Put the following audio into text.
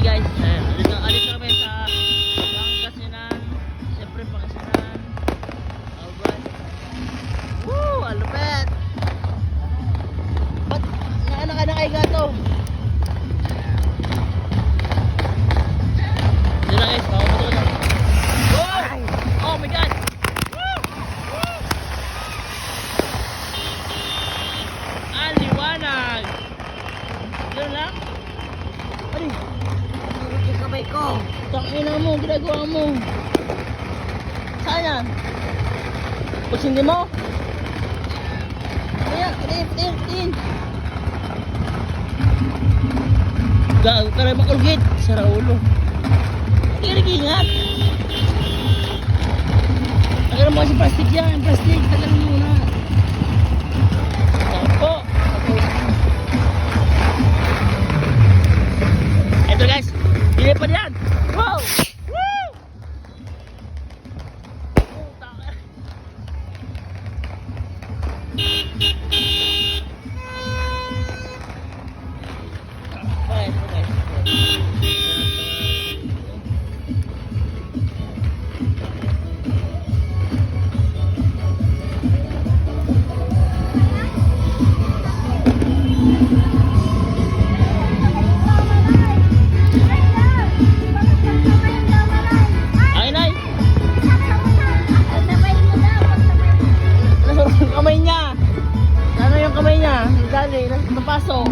guys. Eh, alis na, alis kami sa Pangasinan. Siyempre Pangasinan. Alright. Woo! Alupet! Ba't naanak ka na kay gato? Yun na guys, makapato na. Wow! Oh my! Ah, liwanag! Yun lang? Ano? Ko. Tangina mo, ginagawa mo. Saan yan? Kusindi mo? Kaya, patin, patin, patin. Gago ka rin makulgit. Sara ulo. Ingat. Tagal mo kasi plastic yan. Plastic. Tagal mo muna. Dali, napasok.